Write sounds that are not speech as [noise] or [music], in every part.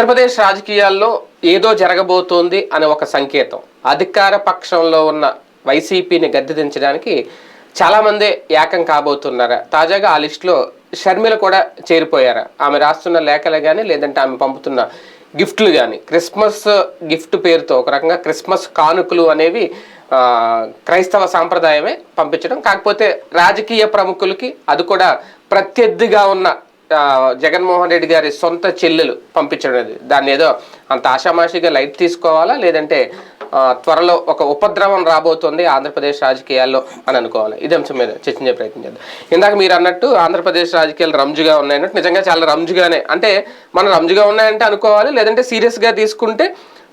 ఆంధ్రప్రదేశ్ రాజకీయాల్లో ఏదో జరగబోతోంది అనే ఒక సంకేతం. అధికార పక్షంలో ఉన్న వైసీపీని గద్దెదించడానికి చాలామంది ఏకం కాబోతున్నారా? తాజాగా ఆ లిస్టులో షర్మిల కూడా చేరిపోయారా? ఆమె రాస్తున్న లేఖలు కానీ లేదంటే ఆమె పంపుతున్న గిఫ్ట్లు కానీ క్రిస్మస్ గిఫ్ట్ పేరుతో ఒక రకంగా క్రిస్మస్ కానుకలు అనేవి క్రైస్తవ సాంప్రదాయమే పంపించడం. కాకపోతే రాజకీయ ప్రముఖులకి అది కూడా ప్రత్యర్థిగా ఉన్న జగన్మోహన్ రెడ్డి గారి సొంత చెల్లెలు పంపించడం దాన్ని ఏదో అంత ఆషామాషిగా లైట్ తీసుకోవాలా? లేదంటే త్వరలో ఒక ఉపద్రవం రాబోతోంది ఆంధ్రప్రదేశ్ రాజకీయాల్లో అని అనుకోవాలి? ఇది అంశం మీద చర్చించే ప్రయత్నం చేద్దాం. ఇందాక మీరు అన్నట్టు ఆంధ్రప్రదేశ్ రాజకీయాలు రంజుగా ఉన్నాయన్నట్టు నిజంగా చాలా రంజుగానే. అంటే మనం రంజుగా ఉన్నాయంటే అనుకోవాలి లేదంటే సీరియస్గా తీసుకుంటే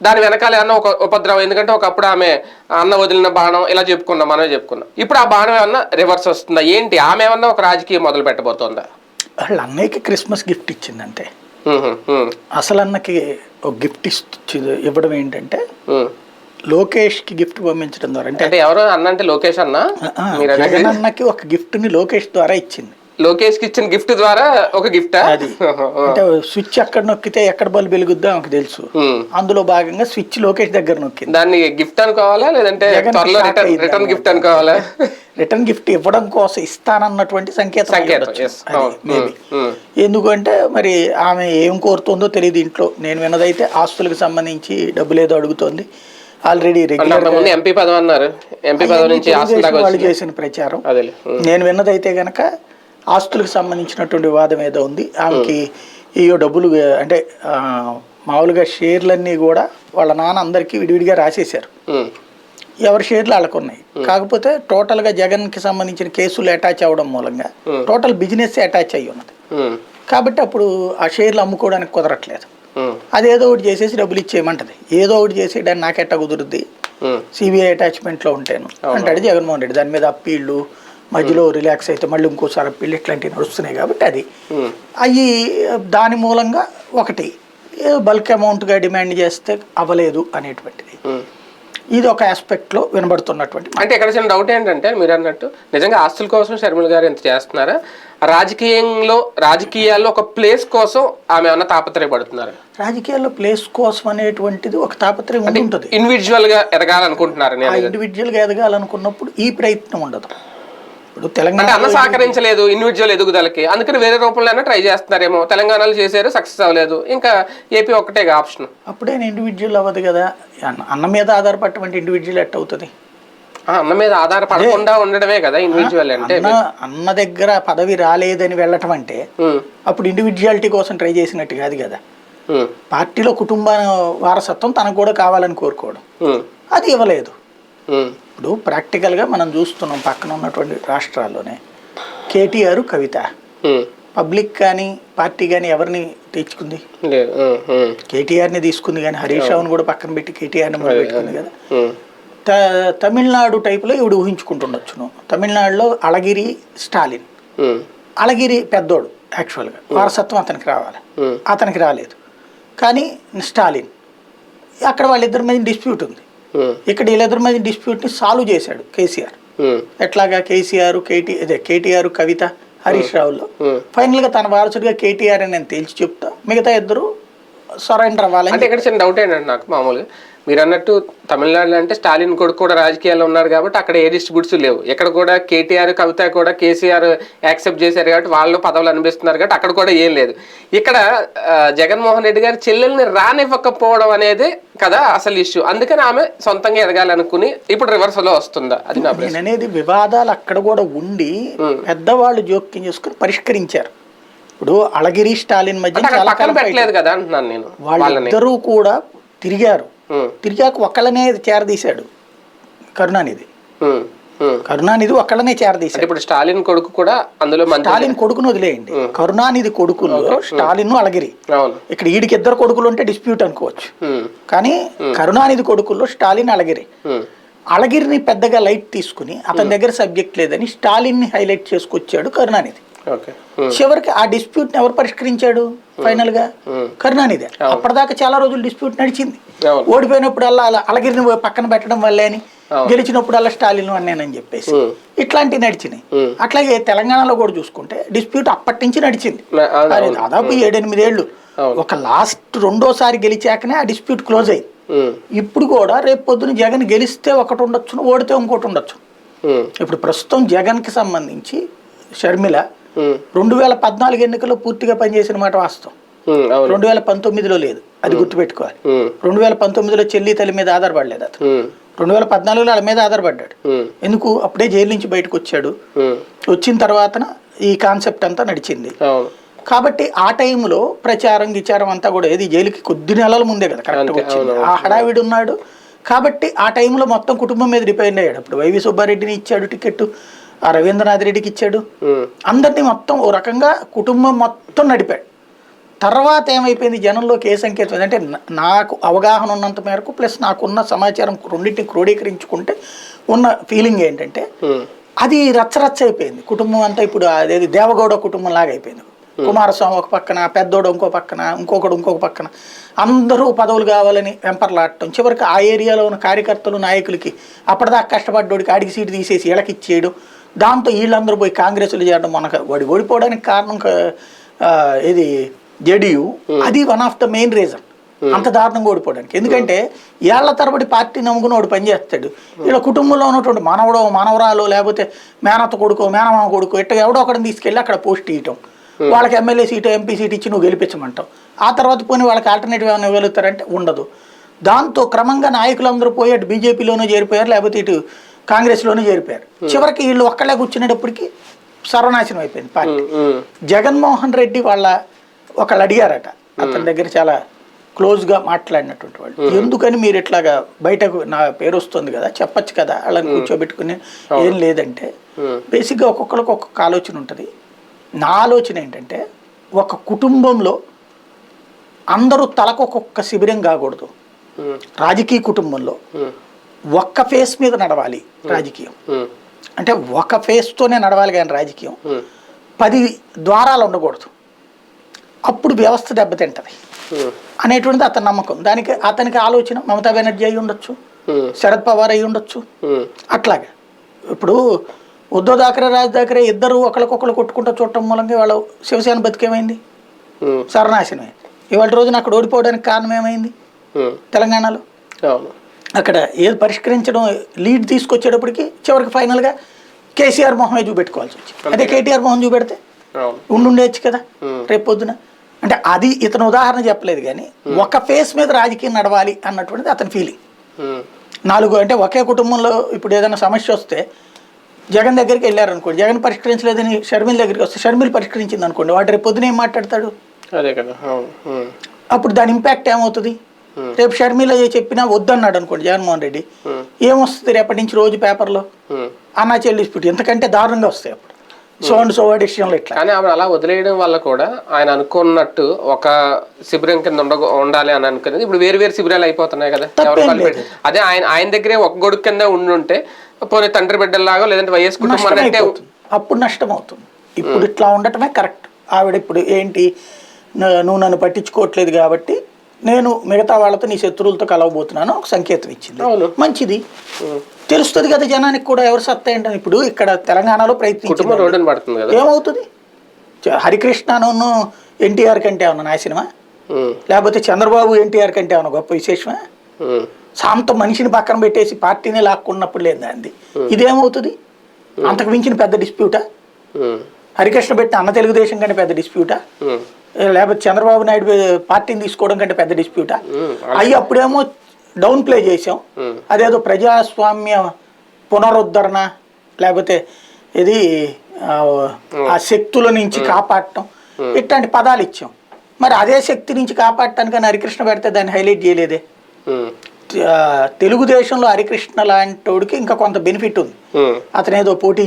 దాని వెనకాల ఏమన్నా ఒక ఉపద్రవం. ఎందుకంటే ఒకప్పుడు ఆమె అన్న వదిలిన బాణం ఇలా చెప్పుకున్నాం మనమే చెప్పుకున్నాం. ఇప్పుడు ఆ బాణం ఏమన్నా రివర్స్ వస్తుందా? ఏంటి? ఆమె ఏమన్నా ఒక రాజకీయం మొదలు పెట్టబోతోందా వాళ్ళ అన్నయ్యకి క్రిస్మస్ గిఫ్ట్ ఇచ్చిందంటే. అసలు అన్నకి ఒక గిఫ్ట్ ఇచ్చి ఇవ్వడం ఏంటంటే హ్మ్. లోకేష్కి గిఫ్ట్ పంపించడం ద్వారా. అంటే ఎవరు అన్న అంటే లోకేష్ అన్న? జగన్ అన్నకి ఒక గిఫ్ట్ని లోకేష్ ద్వారా ఇచ్చింది. లోకేష్కి ఇచ్చిన గిఫ్ట్ ద్వారా ఒక గిఫ్టా అది. అంటే స్విచ్ ఎక్కడ నొక్కితే ఎక్కడ బల్బు వెలుగుద్దో ఆమెకు తెలుసు. అందులో భాగంగా స్విచ్ లోకేష్ దగ్గర నొక్కింది. దాన్ని గిఫ్ట్ అనుకోవాలా? లేదంటే త్వరలో రిటర్న్. గిఫ్ట్ అనుకోవాలా? రిటర్న్ గిఫ్ట్ ఇవ్వడం కోసం ఇస్తానన్నటువంటి సంకేతం. ఎందుకంటే మరి ఆమె ఏం కోరుతుందో తెలియదు ఇంట్లో. నేను విన్నదైతే ఆస్తులకు సంబంధించి డబ్బులు ఏదో అడుగుతోంది. ఆల్రెడీ రెగ్యులర్ ఎంపీ పదవి అన్నారు. ఎంపీ పదవి నుంచి వాళ్ళు చేసిన ప్రచారం. నేను విన్నదైతే గనక ఆస్తులకు సంబంధించినటువంటి వివాదం ఏదో ఉంది. ఆమెకి ఏయో డబ్బులు అంటే మామూలుగా షేర్లన్నీ కూడా వాళ్ళ నాన్న అందరికీ విడివిడిగా రాసేశారు. ఎవరి షేర్లు వాళ్ళకు ఉన్నాయి కాకపోతే టోటల్గా జగన్కి సంబంధించిన కేసులు అటాచ్ అవ్వడం మూలంగా టోటల్ బిజినెస్ అటాచ్ అయ్యి ఉన్నది. కాబట్టి అప్పుడు ఆ షేర్లు అమ్ముకోవడానికి కుదరట్లేదు. అదేదో ఒకటి చేసేసి డబ్బులు ఇచ్చేయమంటది. ఏదో ఒకటి చేసేయడానికి నాకెట్ట కుదురుద్ది. సిబిఐ అటాచ్మెంట్లో ఉంటాను. అంటాడు జగన్మోహన్ రెడ్డి. దాని మీద అప్పీళ్ళు మధ్యలో రిలాక్స్ అయితే మళ్ళీ ఇంకోసారి అప్పీళ్ళు ఇట్లాంటివి నడుస్తున్నాయి కాబట్టి అది. హ్మ్. అవి దాని మూలంగా ఒకటి బల్క్ అమౌంట్గా డిమాండ్ చేస్తే అవ్వలేదు అనేటువంటిది. హ్మ్. ఇది ఒక ఆస్పెక్ట్లో వినబడుతున్నటువంటి. అంటే ఇక్కడ చిన్న డౌట్ ఏంటంటే మీరు అన్నట్టు నిజంగా ఆస్తుల కోసం షర్మిల గారు ఎంత చేస్తున్నారా? రాజకీయంలో రాజకీయాల్లో ఒక ప్లేస్ కోసం ఆమె ఏమన్నా తాపత్రయపడుతున్నారు? రాజకీయాల్లో ప్లేస్ కోసం అనేటువంటిది ఒక తాపత్రయం ఉంటుంది. ఇండివిజువల్గా ఎదగాలనుకుంటున్నారు? ఇండివిజువల్గా ఎదగాలనుకున్నప్పుడు ఈ ప్రయత్నం ఉండదు. ఇప్పుడు తెలంగాణ అన్న సహకరించలేదు ఇండివిజువల్ ఎదుగుదలకి. అందుకని వేరే రూపంలో ట్రై చేస్తున్నారేమో. తెలంగాణలో చేశారు సక్సెస్ అవ్వలేదు. ఇంకా ఏపీ ఒక్కటేగా ఆప్షన్ అప్పుడే ఇండివిజువల్ అవ్వదు కదా. అన్న మీద ఆధారపడటువంటి ఇండివిజువల్ ఎట్ అవుతుంది? అన్న మీద ఆధారపడకుండా ఉండడమే కదా ఇండివిజువల్ అంటే అన్న దగ్గర పదవి రాలేదని వెళ్ళటం అంటే అప్పుడు ఇండివిజువాలిటీ కోసం ట్రై చేసినట్టు కాదు కదా. పార్టీలో కుటుంబ వారసత్వం తనకు కూడా కావాలని కోరుకోవడం. అది ఇవ్వలేదు. ఇప్పుడు ప్రాక్టికల్గా మనం చూస్తున్నాం పక్కన ఉన్నటువంటి రాష్ట్రాల్లోనే. కేటీఆర్ కవిత. పబ్లిక్ కానీ పార్టీ కానీ ఎవరిని తెచ్చుకుంది? కేటీఆర్ని తీసుకుంది కానీ హరీష్ రావుని కూడా పక్కన పెట్టి కేటీఆర్ని పెట్టుకుంది కదా. త- తమిళనాడు టైపులో ఇవిడు ఊహించుకుంటుండొచ్చును తమిళనాడులో అళగిరి స్టాలిన్. అళగిరి పెద్దోడు యాక్చువల్గా వారసత్వం అతనికి రావాలి. అతనికి రాలేదు. కానీ స్టాలిన్. అక్కడ వాళ్ళిద్దరి మధ్య డిస్ప్యూట్ ఉంది. ఇక్కడ వీళ్ళిద్దరి మధ్య డిస్ప్యూట్ని సాల్వ్ చేశాడు కేసీఆర్. ఉమ్, ఎట్లాగా కేసీఆర్ కేటీ అదే కేటీఆర్ కవిత హరీష్ రావులో ఉమ్. ఫైనల్గా తన వారసుడిగా కేటీఆర్ అని నేను తేల్చి చెప్తా. మిగతా ఇద్దరు సరెండర్ అవ్వాలని అంటే ఇక్కడ చిన్న డౌట్ ఏంటంటే నాకు మామూలుగా మీరు అన్నట్టు తమిళనాడులో అంటే స్టాలిన్ కొడుకు కూడా రాజకీయాల్లో ఉన్నారు కాబట్టి అక్కడ ఏ డిస్ట్రిబ్యూట్స్ లేవు. ఇక్కడ కూడా కేటీఆర్ కవిత కూడా కేసీఆర్ యాక్సెప్ట్ చేశారు కాబట్టి వాళ్ళు పదవులు అనిపిస్తున్నారు కాబట్టి అక్కడ కూడా ఏం లేదు. ఇక్కడ జగన్మోహన్ రెడ్డి గారి చెల్లెల్ని రానివ్వకపోవడం అనేది కదా అసలు ఇష్యూ అందుకని ఆమె సొంతంగా ఎదగాలనుకుని ఇప్పుడు రివర్స్లో వస్తుందా? అది నా అనేది వివాదాలు అక్కడ కూడా ఉండి పెద్దవాళ్ళు జోక్యం చేసుకుని పరిష్కరించారు. ఇప్పుడు అళగిరి స్టాలిన్ మధ్య చాలా పెట్టలేదు కదా అంటున్నాను నేను వాళ్ళిద్దరూ కూడా తిరిగారు. తిరిగాక ఒక్కళ్ళనే చేరదీశాడు కరుణానిధి. కరుణానిధి ఒక్కళ్ళనే చేరదీశాడు. ఇప్పుడు స్టాలిన్ కొడుకు కూడా అందులో స్టాలిన్ కొడుకును వదిలేయండి. కరుణానిధి కొడుకుల్లో స్టాలిన్ అవును. ఇక్కడ వీడికి ఇద్దరు కొడుకులు ఉంటే డిస్ప్యూట్ అనుకోవచ్చు. కానీ కరుణానిధి కొడుకుల్లో స్టాలిన్ అళగిరి. ఉమ్, అళగిరిని పెద్దగా లైట్ తీసుకుని అతని దగ్గర సబ్జెక్ట్ లేదని స్టాలిన్ని హైలైట్ చేసుకొచ్చాడు కరుణానిధి. చివరికి ఆ డిస్ప్యూట్ ఎవరు పరిష్కరించాడు? ఫైనల్గా కరుణానిధి. అప్పటిదాకా చాలా రోజులు డిస్ప్యూట్ నడిచింది. ఓడిపోయినప్పుడల్లా అలా అళగిరిని పక్కన పెట్టడం వల్లే అని గెలిచినప్పుడల్లా స్టాలిన్ అన్నానని చెప్పేసి. ఇట్లాంటివి నడిచినాయి. అట్లాగే తెలంగాణలో కూడా చూసుకుంటే డిస్ప్యూట్ అప్పటి నుంచి నడిచింది. అది దాదాపు ఏడెనిమిది ఏళ్ళు. ఒక లాస్ట్ రెండోసారి గెలిచాకనే ఆ డిస్ప్యూట్ క్లోజ్ అయింది. ఇప్పుడు కూడా రేపు పొద్దున జగన్ గెలిస్తే ఒకటి ఉండొచ్చు ఓడితే ఇంకోటి ఉండొచ్చు. ఇప్పుడు ప్రస్తుతం జగన్కి సంబంధించి షర్మిల రెండు వేల పద్నాలుగు ఎన్నికల్లో పూర్తిగా పనిచేసిన మాట వాస్తవం. రెండు వేల పంతొమ్మిదిలో లేదు. అది గుర్తుపెట్టుకోవాలి. రెండు వేల పంతొమ్మిదిలో చెల్లి తల్లి మీద ఆధారపడలేదు అతను. రెండు వేల పద్నాలుగులో వాళ్ళ మీద ఆధారపడ్డాడు. ఎందుకు? అప్పుడే జైలు నుంచి బయటకు వచ్చాడు వచ్చిన తర్వాతన ఈ కాన్సెప్ట్ అంతా నడిచింది. కాబట్టి ఆ టైంలో ప్రచారం గిచారం అంతా కూడా ఏది? జైలుకి కొద్ది నెలల ముందే కదా కరెక్ట్గా వచ్చింది. ఆ హడావిడి ఉన్నాడు. కాబట్టి ఆ టైంలో మొత్తం కుటుంబం మీద డిపెండ్ అయ్యాడు. అప్పుడు వైవి సుబ్బారెడ్డిని ఇచ్చాడు టికెట్ ఆ రవీంద్రనాథ్ రెడ్డికి ఇచ్చాడు. అందరినీ మొత్తం ఓ రకంగా కుటుంబం మొత్తం నడిపాడు. తర్వాత ఏమైపోయింది? జనంలోకి ఏ సంకేతం అంటే నాకు అవగాహన ఉన్నంత మేరకు ప్లస్ నాకున్న సమాచారం రెండింటిని క్రోడీకరించుకుంటే ఉన్న ఫీలింగ్ ఏంటంటే అది రచ్చరచ్చ అయిపోయింది. కుటుంబం అంతా ఇప్పుడు అదేది దేవగౌడ కుటుంబం లాగా అయిపోయింది. కుమారస్వామి ఒక పక్కన పెద్దోడు ఇంకో పక్కన ఇంకొకడు ఇంకొక పక్కన. అందరూ పదవులు కావాలని వెంపర్లాడటం. చివరికి ఆ ఏరియాలో ఉన్న కార్యకర్తలు నాయకులకి అప్పటిదాకా కష్టపడ్డోడికి ఆడికి సీటు తీసేసి వీళ్ళకి ఇచ్చేయడం. దాంతో వీళ్ళందరూ పోయి కాంగ్రెస్లు చేయడం మనకు వాడి ఓడిపోవడానికి కారణం ఇది జేడీయూ. అది one of the main reason అంత దారుణంగా ఓడిపోవడానికి. ఎందుకంటే ఏళ్ళ తరబడి పార్టీ నమ్ముకుని వాడు పనిచేస్తాడు. వీళ్ళ కుటుంబంలో ఉన్నటువంటి మనవడో మనవరాలు లేకపోతే మేనత్త కొడుకో మేనమామ కొడుకో ఇట్ట ఎవడో ఒకరిని తీసుకెళ్ళి అక్కడ పోస్ట్ ఇవ్వటం వాళ్ళకి ఎమ్మెల్యే సీటు ఎంపీ సీట్ ఇచ్చి నువ్వు గెలిపించమంటావు. ఆ తర్వాత పోనీ వాళ్ళకి ఆల్టర్నేటివ్ ఏమైనా ఇవ్వగలుగుతారంటే ఉండదు. దాంతో క్రమంగా నాయకులందరూ పోయి అటు బీజేపీలోనూ చేరిపోయారు లేకపోతే ఇటు కాంగ్రెస్లోనూ చేరిపోయారు. చివరికి వీళ్ళు ఒక్కళ్ళే కూర్చునేటప్పటికి సర్వనాశనం అయిపోయింది పార్టీ. జగన్మోహన్ రెడ్డి వాళ్ళ ఒకళ్ళు అడిగారట. అతని దగ్గర చాలా క్లోజ్గా మాట్లాడినటువంటి వాళ్ళు. ఎందుకని మీరు ఇట్లాగా బయటకు నా పేరు వస్తుంది కదా చెప్పొచ్చు కదా వాళ్ళని కూర్చోబెట్టుకుని ఏం లేదంటే బేసిక్గా ఒక్కొక్కరికి ఒక్కొక్క ఆలోచన ఉంటుంది. నా ఆలోచన ఏంటంటే ఒక కుటుంబంలో అందరూ తలకు ఒక్కొక్క శిబిరం కాకూడదు. రాజకీయ కుటుంబంలో ఒక్క ఫేస్ మీద నడవాలి రాజకీయం. అంటే ఒక ఫేస్తోనే నడవాలి కానీ రాజకీయం. పది ద్వారాలు ఉండకూడదు. అప్పుడు వ్యవస్థ దెబ్బతింటది అనేటువంటిది అతని నమ్మకం. దానికి అతనికి ఆలోచన మమతా బెనర్జీ అయి ఉండొచ్చు. శరద్ పవార్ అయి ఉండొచ్చు. అట్లాగే. ఇప్పుడు ఉద్ధవ్ థాకరే రాజ్ థాకరే ఇద్దరు ఒకరికొకరు కొట్టుకుంటూ చూడటం మూలంగా వాళ్ళ శివసేన బతికేమైంది? సర్వనాశనమే ఇవాళ రోజున అక్కడ ఓడిపోవడానికి కారణం ఏమైంది? తెలంగాణలో. అక్కడ ఏది పరిష్కరించడం లీడ్ తీసుకొచ్చేటప్పటికి చివరికి ఫైనల్గా కేసీఆర్ మొహమే చూపెట్టుకోవాల్సి వచ్చింది. అదే కేటీఆర్ మొహం చూపెడితే అవును. ఉండుండేచ్చు కదా. రేపు పొద్దున. అంటే అది ఇతను ఉదాహరణ చెప్పలేదు కానీ ఒక ఫేస్ మీద రాజకీయం నడవాలి అన్నటువంటిది అతని ఫీలింగ్ నాలుగు అంటే ఒకే కుటుంబంలో ఇప్పుడు ఏదైనా సమస్య వస్తే జగన్ దగ్గరికి వెళ్ళారనుకోండి. జగన్ పరిష్కరించలేదని షర్మిల దగ్గరికి వస్తే షర్మిల పరిష్కరించింది అనుకోండి వాడు రేపు పొద్దున ఏం మాట్లాడతాడు? అదే కదా. అప్పుడు దాని ఇంపాక్ట్ ఏమవుతుంది. రేపు షర్మిల చెప్పినా వద్దన్నాడు అనుకోండి జగన్మోహన్ రెడ్డి. ఏమొస్తుంది రేపటి నుంచి రోజు పేపర్లో. అన్నా చెల్లి డిస్ప్యూట్ ఎంతకంటే దారుణంగా వస్తాయి అప్పుడు. సో అండ్ సో డిసిషన్లు ఇట్లా. కానీ ఆమె అలా వదిలేయడం వల్ల కూడా ఆయన అనుకున్నట్టు ఒక శిబిరం కింద ఉండ ఉండాలి అని అనుకునేది ఇప్పుడు వేరు వేరు శిబిరాలు అయిపోతున్నాయి కదా. అదే ఆయన ఆయన దగ్గరే ఒక గొడుగు కింద ఉండుంటే పోనీ తండ్రి బిడ్డల్లాగా లేదంటే వైఎస్ కుటుంబం అంటే అప్పుడు నష్టం అవుతుంది. ఇప్పుడు ఇట్లా ఉండటమే కరెక్ట్. ఆవిడ ఇప్పుడు ఏంటి నువ్వు నన్ను పట్టించుకోవట్లేదు కాబట్టి నేను మిగతా వాళ్ళతో నీ శత్రువులతో కలవబోతున్నాను ఒక సంకేతం ఇచ్చింది. మంచిది. తెలుస్తుంది కదా జనానికి కూడా ఎవరు సత్తా ఏంటని. ఇప్పుడు ఇక్కడ తెలంగాణలో ప్రయత్నించింది ఏమవుతుంది? హరికృష్ణను ఎన్టీఆర్ కంటే ఏమన్నా నాశనమా ఉమ్, లేకపోతే చంద్రబాబు ఎన్టీఆర్ కంటే ఏమన్నా గొప్ప విశేషమా? సాంత మనిషిని పక్కన పెట్టేసి పార్టీని లాక్కున్నప్పుడు లేదా అంది. ఇదేమవుతుంది? అంతకు మించిన పెద్ద డిస్ప్యూటా? హరికృష్ణ పెట్టిన అన్న తెలుగుదేశం కంటే పెద్ద డిస్ప్యూటా? లేకపోతే చంద్రబాబు నాయుడు పార్టీని తీసుకోవడం కంటే పెద్ద డిస్ప్యూటా. అవి అప్పుడేమో డౌన్ ప్లే చేసాం అదేదో ప్రజాస్వామ్య పునరుద్ధరణ లేకపోతే ఇది ఆ, శక్తుల నుంచి కాపాడటం. ఇట్లాంటి పదాలు ఇచ్చాం. మరి అదే శక్తి నుంచి కాపాడటానికి హరికృష్ణ పెడితే దాన్ని హైలైట్ చేయలేదే. తెలుగుదేశంలో హరికృష్ణ లాంటోడికి ఇంకా కొంత బెనిఫిట్ ఉంది. అతను ఏదో పోటీ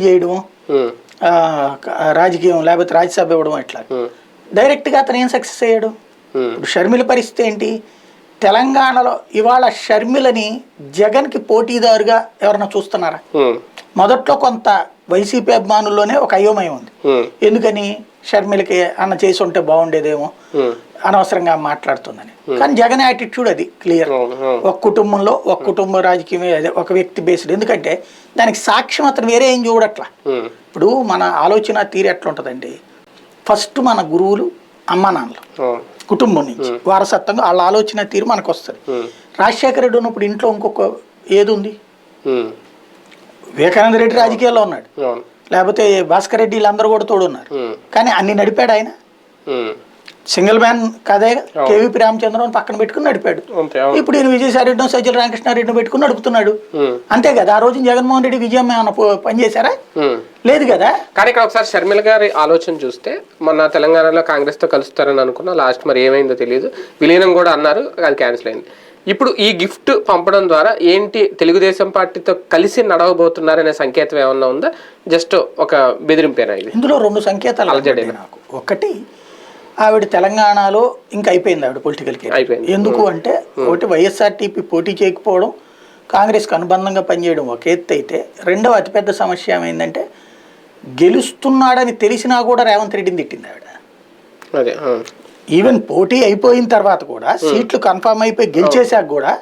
క- రాజకీయం లేకపోతే రాజ్యసభ ఇవ్వడం ఇట్లా డైరెక్ట్గా అతను ఏం సక్సెస్ అయ్యాడు? ఇప్పుడు షర్మిల పరిస్థితి ఏంటి? తెలంగాణలో ఇవాళ షర్మిలని జగన్కి పోటీదారుగా ఎవరైనా చూస్తున్నారా? మొదట్లో కొంత వైసీపీ అభిమానుల్లోనే ఒక అయోమయం ఉంది. ఎందుకని? షర్మిలకి అన్న చేసి ఉంటే బాగుండేదేమో అనవసరంగా మాట్లాడుతుందని. కానీ జగన్ యాటిట్యూడ్ అది క్లియర్. ఒక కుటుంబంలో ఒక కుటుంబ రాజకీయమే అదే ఒక వ్యక్తి బేస్డ్ ఎందుకంటే దానికి సాక్ష్యం అతను వేరే ఏం చూడట్లా. ఇప్పుడు మన ఆలోచన తీరు ఎట్లా ఉంటుందండి ఫస్ట్ మన గురువులు అమ్మ నాన్నలు. అవును. కుటుంబం నుంచి. వారసత్వంగా వాళ్ళ ఆలోచన తీరు మనకు వస్తుంది రాజశేఖర రెడ్డి ఉన్నప్పుడు ఇంట్లో ఇంకొక ఏది ఉంది వివేకానంద రెడ్డి రాజకీయాల్లో ఉన్నాడు. లేకపోతే భాస్కర్ రెడ్డి వీళ్ళందరూ కూడా తోడున్నారు. కానీ అన్ని నడిపాడు ఆయన. సింగిల్ మ్యాన్ కదే కేవీపీ రామచంద్రరావు పక్కన పెట్టుకుని నడిపాడు. ఇప్పుడు ఈయన విజయసాయిరెడ్డి సజ్జల రామకృష్ణారెడ్డిని పెట్టుకుని నడుపుతున్నాడు. అంతే కదా ఆ రోజు జగన్మోహన్ రెడ్డి విజయం ఏమైనా పనిచేశారా. లేదు కదా. కానీ ఇక్కడ ఒకసారి షర్మిల గారి ఆలోచన చూస్తే మొన్న తెలంగాణలో కాంగ్రెస్తో కలుస్తారని అనుకున్నా లాస్ట్ మరి ఏమైందో తెలియదు. విలీనం కూడా అన్నారు అది క్యాన్సిల్ అయింది. ఇప్పుడు ఈ గిఫ్ట్ పంపడం ద్వారా ఏంటి తెలుగుదేశం పార్టీతో కలిసి నడవబోతున్నారనే సంకేతం ఏమన్నా ఉందా? జస్ట్ ఒక బెదిరింపేనా ఇది? ఇందులో రెండు సంకేతాలు అలజడి. నాకు. ఒకటి ఆవిడ తెలంగాణలో ఇంకా అయిపోయింది ఆవిడ పొలిటికల్ అయిపోయింది. ఎందుకు అంటే ఒకటి వైఎస్ఆర్టీపీ పోటీ చేయకపోవడం కాంగ్రెస్కి అనుబంధంగా పనిచేయడం ఒక ఎత్తు అయితే రెండవ అతిపెద్ద సమస్య ఏమైందంటే గెలుస్తున్నాడని తెలిసినా కూడా రేవంత్ రెడ్డిని తిట్టింది ఆవిడ. అదే. ఈవెన్ పోటీ అయిపోయిన తర్వాత కూడా సీట్లు కన్ఫర్మ్ అయిపోయి గెలిచేశాక కూడా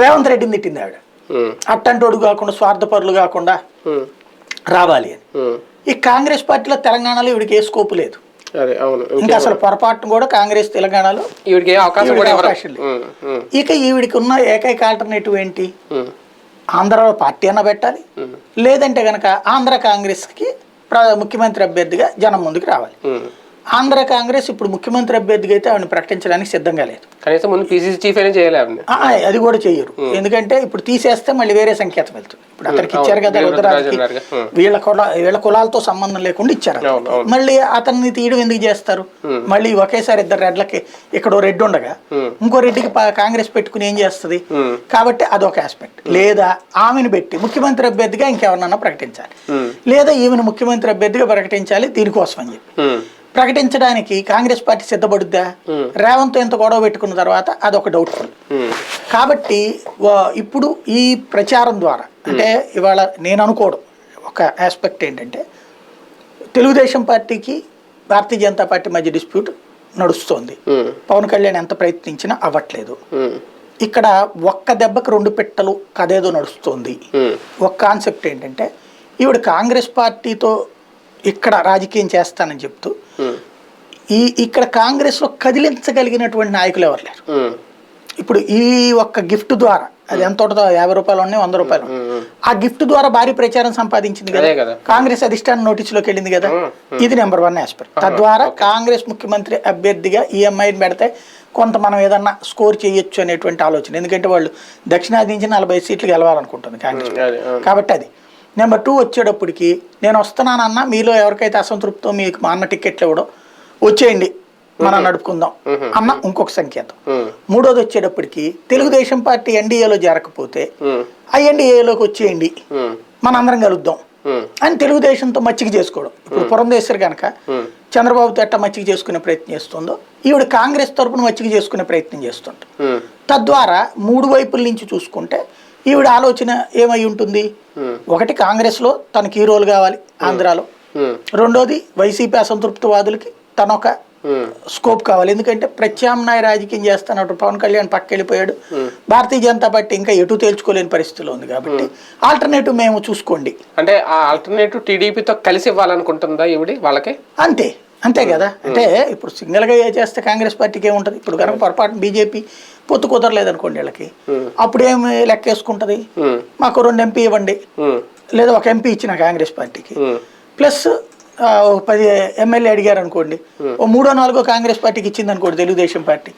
రేవంత్ రెడ్డిని తిట్టింది ఆవిడ. అట్టంటోడు కాకుండా స్వార్థపరులు కాకుండా రావాలి అని. ఈ కాంగ్రెస్ పార్టీలో తెలంగాణలో ఈవిడికి ఏ స్కోప్ లేదు. అదే అవును. ఇంకా అసలు పొరపాటును కూడా కాంగ్రెస్ తెలంగాణలో ఈవిడికి అవకాశం కూడా అవకాశం లేదు. ఇక ఈవిడికి ఉన్న ఏకైక ఆల్టర్నేటివ్ ఏంటి? ఆంధ్రాలో పార్టీ అన్న పెట్టాలి. లేదంటే గనక ఆంధ్ర కాంగ్రెస్కి ప్ర- ముఖ్యమంత్రి అభ్యర్థిగా జనం ముందుకు రావాలి. ఆంధ్ర కాంగ్రెస్ ఇప్పుడు ముఖ్యమంత్రి అభ్యర్థిగా అయితే ఆవిడని ప్రకటించడానికి సిద్ధంగా లేదు. కనీసం ముందు పీసీసీ చీఫ్ అయినా చేయాలి ఆవిడని. ఆ, అది కూడా చెయ్యరు ఎందుకంటే ఇప్పుడు తీసేస్తే మళ్ళీ వేరే సంకేతం వెళ్తుంది. ఇప్పుడు అతనికి ఇచ్చారు కదా కదా. వీళ్ళ కుల వీళ్ళ కులాలతో సంబంధం లేకుండా ఇచ్చారు. మళ్ళీ అతన్ని తీయడం ఎందుకు చేస్తారు? మళ్ళీ ఒకేసారి ఇద్దరు రెడ్లకి ఇక్కడ రెడ్డి ఉండగా. ఇంకో రెడ్డికి కాంగ్రెస్ పెట్టుకుని ఏం చేస్తుంది. కాబట్టి అదొక ఆస్పెక్ట్ లేదా ఆమెను పెట్టి ముఖ్యమంత్రి అభ్యర్థిగా ఇంకెవరినన్నా ప్రకటించాలి. లేదా ఈమెను ముఖ్యమంత్రి అభ్యర్థిగా ప్రకటించాలి దీనికోసం అని చెప్పి ప్రకటించడానికి కాంగ్రెస్ పార్టీ సిద్ధపడుద్దా. రేవంత్ ఎంత గొడవ పెట్టుకున్న తర్వాత అదొక డౌట్ఫుల్ ఉమ్, కాబట్టి ఇప్పుడు ఈ ప్రచారం ద్వారా అంటే ఇవాళ నేను అనుకోవడం ఒక ఆస్పెక్ట్ ఏంటంటే తెలుగుదేశం పార్టీకి భారతీయ జనతా పార్టీ మధ్య డిస్ప్యూట్ నడుస్తోంది. పవన్ కళ్యాణ్ ఎంత ప్రయత్నించినా అవ్వట్లేదు. ఇక్కడ ఒక్క దెబ్బకి రెండు పెట్టలు కదేదో నడుస్తోంది. ఒక కాన్సెప్ట్ ఏంటంటే ఈవిడ కాంగ్రెస్ పార్టీతో ఇక్కడ రాజకీయం చేస్తానని చెప్తూ ఈ ఇక్కడ కాంగ్రెస్లో కదిలించగలిగినటువంటి నాయకులు ఎవరు లేరు. ఇప్పుడు ఈ ఒక్క గిఫ్ట్ ద్వారా అది ఎంత ఉంటుందో యాభై రూపాయలు ఉన్నాయి వంద రూపాయలు ఆ గిఫ్ట్ ద్వారా భారీ ప్రచారం సంపాదించింది కదా. కాంగ్రెస్ అధిష్టానం నోటీసులోకి వెళ్ళింది కదా. ఇది నెంబర్ వన్ ఆస్పెక్ట్ తద్వారా కాంగ్రెస్ ముఖ్యమంత్రి అభ్యర్థిగా ఈఎంఐని పెడితే కొంత మనం ఏదన్నా స్కోర్ చేయొచ్చు అనేటువంటి ఆలోచన. ఎందుకంటే వాళ్ళు దక్షిణాది నుంచి నలభై సీట్లు గెలవాలనుకుంటుంది కాంగ్రెస్. కాబట్టి అది. నెంబర్ టూ వచ్చేటప్పటికి నేను వస్తున్నానన్నా మీలో ఎవరికైతే అసంతృప్తో మీకు మా అన్న టికెట్లు ఇవ్వడం వచ్చేయండి. మనం నడుపుకుందాం. అన్న ఇంకొక సంకేతం. మూడోది వచ్చేటప్పటికి తెలుగుదేశం పార్టీ ఎన్డీఏలో చేరకపోతే ఆ ఎన్డీఏలోకి వచ్చేయండి. మనందరం కలుద్దాం. అని తెలుగుదేశంతో మచ్చిక చేసుకోవడం. ఇప్పుడు పురంధేశ్వరి కనుక ఉమ్, చంద్రబాబుతో ఎట్ట మచ్చిక చేసుకునే ప్రయత్నం చేస్తుందో ఈవిడ కాంగ్రెస్ తరపున మచ్చిక చేసుకునే ప్రయత్నం చేస్తుంటారు తద్వారా మూడు వైపుల నుంచి చూసుకుంటే ఈవిడ ఆలోచన ఏమై ఉంటుంది? ఒకటి కాంగ్రెస్లో తనకి హీరోలు కావాలి ఆంధ్రాలో. రెండోది వైసీపీ అసంతృప్తివాదులకి తనొక ఉమ్, స్కోప్ కావాలి. ఎందుకంటే ప్రత్యామ్నాయ రాజకీయం చేస్తున్నట్టు పవన్ కళ్యాణ్ పక్క వెళ్ళిపోయాడు భారతీయ జనతా పార్టీ ఇంకా ఎటు తేల్చుకోలేని పరిస్థితిలో ఉంది కాబట్టి ఆల్టర్నేటివ్ మేము చూసుకోండి. అంటే ఆ ఆల్టర్నేటివ్ టీడీపీతో కలిసి ఇవ్వాలనుకుంటుందా ఈవిడి వాళ్ళకి? అంతే. అంతే కదా? అంటే ఇప్పుడు సింగిల్గా ఏ చేస్తే కాంగ్రెస్ పార్టీకి ఏముంటుంది? ఇప్పుడు కనుక పొరపాటు బీజేపీ పొత్తు కుదరలేదు అనుకోండి వీళ్ళకి అప్పుడు ఏమి లెక్క వేసుకుంటుంది ఉమ్, మాకు రెండు ఎంపీ ఇవ్వండి. లేదా ఒక ఎంపీ ఇచ్చిన కాంగ్రెస్ పార్టీకి. ప్లస్ పది ఎమ్మెల్యే అడిగారు అనుకోండి ఓ మూడో నాలుగో కాంగ్రెస్ పార్టీకి ఇచ్చింది అనుకోండి తెలుగుదేశం పార్టీ.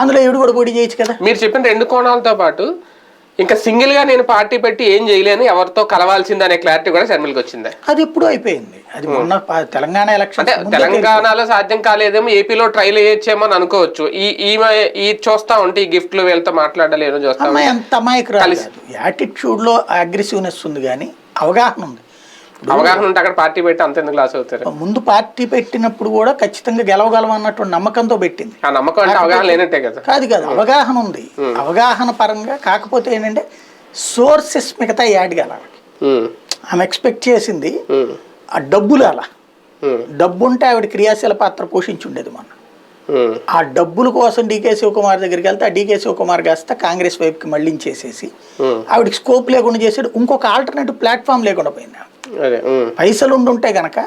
అందులో ఎవడు కూడా పోటీ చేయొచ్చు కదా? మీరు చెప్పిన రెండు కోణాలతో పాటు ఇంకా సింగిల్గా నేను పార్టీ పెట్టి ఏం చేయలేను ఎవరితో కలవాల్సింది అనే క్లారిటీ కూడా షర్మిలకి వచ్చింది. అది ఎప్పుడూ అయిపోయింది. అది మొన్న తెలంగాణ ఎలక్షన్ అంటే తెలంగాణలో సాధ్యం కాలేదేమో ఏపీలో ట్రైల్ చేయొచ్చేమో అని అనుకోవచ్చు. ఈ ఈమె ఈ చూస్తా ఉంటే ఈ గిఫ్ట్లు వీళ్ళతో మాట్లాడలేను చూస్తా అమ్మాయి ఉంటే. అంత అమాయకురాలు యాటిట్యూడ్లో అగ్రెసివ్నెస్ ఉంది కానీ అవగాహన ఉంది. అవగాహన ఉంటే అక్కడ పార్టీ పెట్టి అంత ఎందుకు లాస్ అవుతారు? ముందు పార్టీ పెట్టినప్పుడు కూడా ఖచ్చితంగా గెలవగలం అన్నటువంటి నమ్మకంతో పెట్టింది. ఆ నమ్మకం అంటే అవగాహన లేనట్టే కదా? కాదు కాదు అవగాహన ఉంది. అవగాహన పరంగా కాకపోతే ఏంటంటే సోర్సెస్ మిగతా యాడ్ గల ఉమ్, ఆమె ఎక్స్పెక్ట్ చేసింది ఆ డబ్బులు అలా. డబ్బు ఉంటే ఆవిడ క్రియాశీల పాత్ర పోషించి ఉండేది మొన్న. ఆ డబ్బుల కోసం డీకే శివకుమార్ దగ్గరికి వెళ్తే ఆ డీకే శివకుమార్ కాస్త కాంగ్రెస్ వైపుకి మళ్ళించేసేసి ఆవిడకి స్కోప్ లేకుండా చేసాడు ఇంకొక ఆల్టర్నేటివ్ ప్లాట్ఫామ్ లేకుండా పోయింది పైసలు ఉండుంటే గనక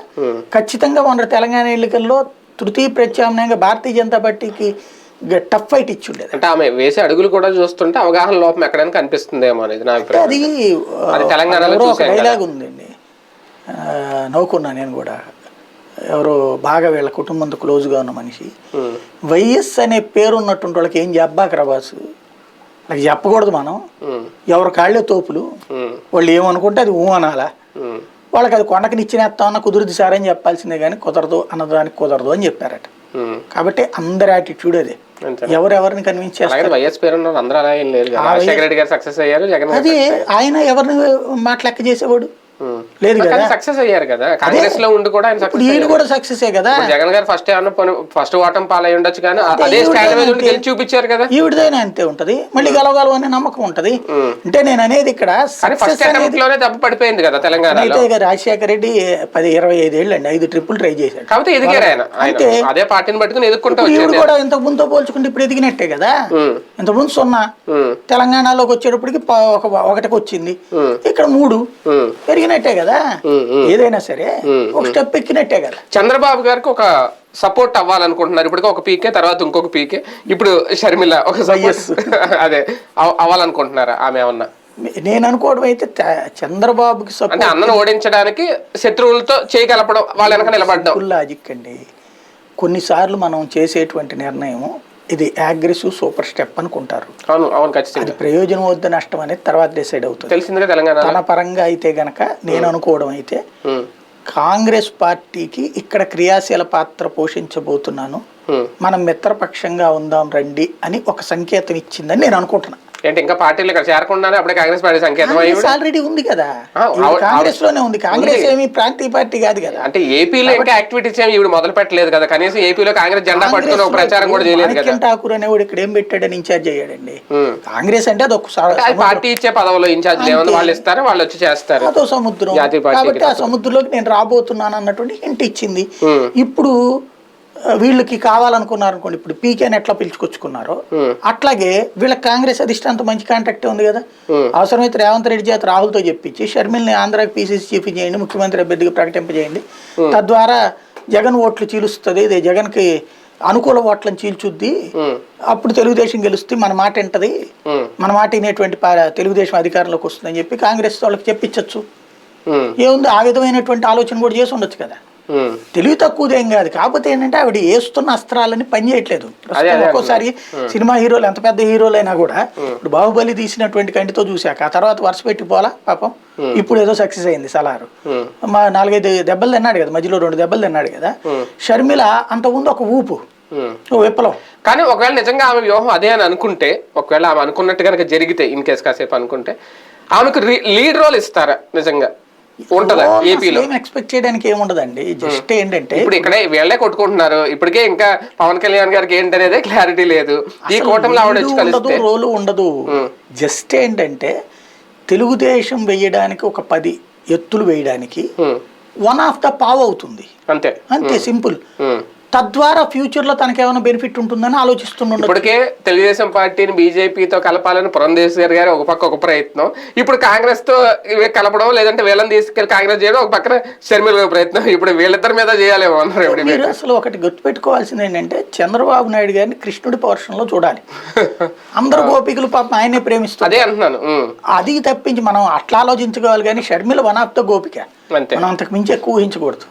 ఖచ్చితంగా మొన్న తెలంగాణ ఎన్నికల్లో తృతీయ ప్రత్యామ్నాయంగా భారతీయ జనతా పార్టీకి టఫ్ ఫైట్ ఇచ్చి ఉండేది అంటే ఆమె వేసే అడుగులు కూడా చూస్తుంటే అవగాహన లోపం ఎక్కడైనా కనిపిస్తుందేమో అనేది నా అది తెలంగాణలో. డైలాగ్ ఉందండి. నవ్వుకున్నా నేను కూడా. ఎవరో బాగా వీళ్ళ కుటుంబంతో క్లోజ్గా ఉన్న మనిషి. వైఎస్ అనే పేరు ఉన్నటువంటి వాళ్ళకి ఏం చెప్పాక రాబాసు నాకు చెప్పకూడదు మనం. ఎవరి కాళ్ళే తోపులు. వాళ్ళు ఏమనుకుంటే అది ఊ అనాలా. వాళ్ళకి అది కొండకి నిచ్చినేస్తామన్నా కుదురుది సార్ అని చెప్పాల్సిందే కానీ కుదరదు అన్నదానికి కుదరదు అని చెప్పారట. కాబట్టి అందరి యాటిట్యూడ్ అదే. ఎవరెవరిని కన్విన్స్ చేస్తారు? అది ఆయన ఎవరిని మాట లెక్క చేసేవాడు. లేదు కదా. సక్సెస్ అయ్యారు కదా. కాంగ్రెస్లో ఉండి కూడా ఆయన ఈయన కూడా సక్సెసే కదా. జగన్ గారు ఫస్ట్ ఏమన్నా ఫస్ట్ ఓటం పాలై ఉండొచ్చు కానీ అదే స్టాండ్ మీద ఉండి గెలిచి చూపించారు కదా. ఈవిడదైనా అంతే ఉంటది. మళ్ళీ గెలవగలవు అనే నమ్మకం ఉంటది. అంటే నేను అనేది ఇక్కడ సక్సెస్లోనే దెబ్బ పడిపోయింది కదా తెలంగాణలో. అయితే రాజశేఖర రెడ్డి పది ఇరవై ఐదు ఏళ్ళు అండి ఐదు ట్రిపుల్ ట్రై చేశాడు. కాకపోతే ఎదిగారు ఆయన. అంటే అదే పార్టీని పట్టుకుని ఎదుర్కొంటూ ఈవిడ కూడా ఇంతకు ముందుతో పోల్చుకుంటే ఇప్పుడు ఎదిగినట్టే కదా. ఉమ్, ఇంతకుముందు సున్నా. తెలంగాణలోకి వచ్చేటప్పటికి ఒకటికి వచ్చింది ఇక్కడ మూడు. పెరిగినట్టే కదా. ఉమ్. ఏదైనా సరే ఒక స్టెప్ ఎక్కినట్టే కదా. చంద్రబాబు గారికి ఒక సపోర్ట్ అవ్వాలనుకుంటున్నారు. ఇప్పటికే ఒక పీకే తర్వాత ఇంకొక పీకే. ఇప్పుడు షర్మిల ఒక [laughs] అదే అవ్- అవ్వాలనుకుంటున్నారా ఆమె ఏమన్నా? నేను అనుకోవడం అయితే చంద్రబాబుకి అంటే అన్నను ఓడించడానికి శత్రువులతో చేయి కలపడం వాళ్ళ వెనక నిలబడడం. లాజిక్ అండి. కొన్నిసార్లు మనం చేసేటువంటి నిర్ణయం ఇది అగ్రెసివ్ సూపర్ స్టెప్ అనుకుంటారు. అవును అవును ఖచ్చితంగా. అది ప్రయోజనం వద్ద నష్టం అనేది తర్వాత డిసైడ్ అవుతుంది. తెలిసిందిగా తెలంగాణ తన పరంగా అయితే గనక నేను అనుకోవడం అయితే కాంగ్రెస్ పార్టీకి ఇక్కడ క్రియాశీల పాత్ర పోషించబోతున్నాను. మనం మిత్రపక్షంగా ఉందాం రండి అని ఒక సంకేతం ఇచ్చిందని నేను అనుకుంటున్నా. ఏంటి ఇంకా పార్టీలు ఇక్కడ చేరకుండానే అప్పుడే కాంగ్రెస్ పార్టీ సంకేతం కాంగ్రెస్ ఆల్రెడీ ఉంది కదా. కాంగ్రెస్లోనే ఉంది. కాంగ్రెస్ ఏమి ప్రాంతీయ పార్టీ కాదు కదా. అంటే ఏపీలో ఇంకా యాక్టివిటీస్ ఏమి ఇవి మొదలు పెట్టలేదు కదా. కనీసం ఏపీలో కాంగ్రెస్ జెండా పట్టుకుని ఒక ప్రచారం కూడా చేయలేదు కదా. ఠాకూర్ అనేవాడు ఇక్కడ ఏం పెట్టాడని ఇన్ఛార్జ్ అయ్యాడండి. కాంగ్రెస్ అంటే అది పార్టీ ఇచ్చే పదవులు ఇన్ఛార్జ్ ఏమన్నా వాళ్ళు ఇస్తారు? వాళ్ళు వచ్చి చేస్తారు. అదో సముద్రం. కాబట్టి ఆ సముద్రంలోకి నేను రాబోతున్నాను అన్నటువంటి హింట్ ఇచ్చింది. ఇప్పుడు వీళ్ళకి కావాలనుకున్నారు అనుకోండి ఇప్పుడు పీకేని ఎట్లా పిలుచుకొచ్చుకున్నారో. అట్లాగే వీళ్ళకి కాంగ్రెస్ అధిష్టానంతో మంచి కాంటాక్ట్ ఉంది కదా. అవసరమైతే రేవంత్ రెడ్డి చేత రాహుల్తో చెప్పించి షర్మిల్ని ఆంధ్రాకి పీసీసీ చీఫ్ చేయండి ముఖ్యమంత్రి అభ్యర్థిగా ప్రకటింపజేయండి తద్వారా జగన్ ఓట్లు చీలుస్తుంది ఇది జగన్కి అనుకూల ఓట్లను చీల్చుద్ది. అప్పుడు తెలుగుదేశం గెలుస్తుంది మన మాట ఉమ్. మన మాట వినేటువంటి తెలుగుదేశం అధికారంలోకి వస్తుందని చెప్పి కాంగ్రెస్ వాళ్ళకి చెప్పించవచ్చు ఉమ్. ఏముంది ఆ విధమైనటువంటి ఆలోచన కూడా చేసి ఉండొచ్చు కదా. తెలివి తక్కువదేం కాదు. కాకపోతే ఏంటంటే ఆవిడ వేస్తున్న అస్త్రాలని పని చేయట్లేదు. ప్రస్తుతం అదే ఒక్కోసారి సినిమా హీరోలు ఎంత పెద్ద హీరోలు అయినా కూడా ఇప్పుడు బాహుబలి తీసినటువంటి కంటితో చూశాక ఆ తర్వాత వరుస పెట్టి పోలా పాపం ఇప్పుడు ఏదో సక్సెస్ అయింది సలారు. మా నాలుగైదు దెబ్బలు తిన్నాడు కదా మధ్యలో రెండు దెబ్బలు తిన్నాడు కదా. షర్మిల అంతకుముందు ఒక ఊపు విప్లవం. కానీ ఒకవేళ నిజంగా ఆమె వ్యూహం అదే అని అనుకుంటే ఒకవేళ ఆమె అనుకున్నట్టు కనుక జరిగితే ఇన్ కేస్ కాసేపు అనుకుంటే ఆమెకు లీడ్ రోల్ ఇస్తారా నిజంగా? ఉంటదా ఏపీలో ఎక్స్పెక్ట్ చేయడానికి ఏముండదండి. జస్ట్ ఏంటంటే ఇప్పుడు ఇక్కడే వీళ్ళే కొట్టుకుంటున్నారు. ఇప్పటికే ఇంకా పవన్ కళ్యాణ్ గారికి ఏంటనేదే క్లారిటీ లేదు. ఈ కూటమిలో ఆవిడ వచ్చి ఉండదు కలిస్తే. రోలు ఉండదు. జస్ట్ ఏంటంటే తెలుగుదేశం వేయడానికి ఒక పది ఎత్తులు వేయడానికి. వన్ ఆఫ్ ద పావ్ అవుతుంది. అంతే. అంతే సింపుల్. తద్వారా ఫ్యూచర్లో తనకి ఏమైనా బెనిఫిట్ ఉంటుందని ఆలోచిస్తుండొచ్చు. ఇప్పటికే తెలుగుదేశం పార్టీని బీజేపీతో కలపాలని పురంధేశ్వర్ గారు ఒక పక్క ఒక ప్రయత్నం. ఇప్పుడు కాంగ్రెస్తో ఇవి కలపడం లేదంటే వీళ్ళని తీసుకెళ్ళి కాంగ్రెస్ చేయడం ఒక పక్కన షర్మిల ప్రయత్నం. ఇప్పుడు వీళ్ళిద్దరి మీద చేయాలేమో అన్నారు మీరు అసలు ఒకటి గుర్తుపెట్టుకోవాల్సింది ఏంటంటే చంద్రబాబు నాయుడు గారిని కృష్ణుడి పౌరుషంలో చూడాలి. అందరు [laughs] గోపికలు పాపం ఆయనే ప్రేమిస్తారు అదే అంటున్నాను. అది తప్పించి మనం అట్లా ఆలోచించుకోవాలి కానీ షర్మిల వన్ ఆఫ్ ద గోపిక. అంతే. మనం అంతకు మించి ఎక్కువ ఊహించకూడదు.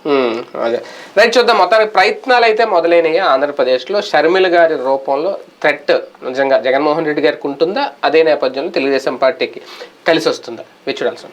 అదే. రైట్ చూద్దాం. మొత్తానికి ప్రయత్నాలు అయితే మొదలైనవి ఆంధ్రప్రదేశ్లో. షర్మిల గారి రూపంలో థ్రెట్ నిజంగా జగన్మోహన్ రెడ్డి గారికి ఉంటుందా? అదే నేపథ్యంలో తెలుగుదేశం పార్టీకి కలిసి వస్తుందా వేచి చూడాల్సిన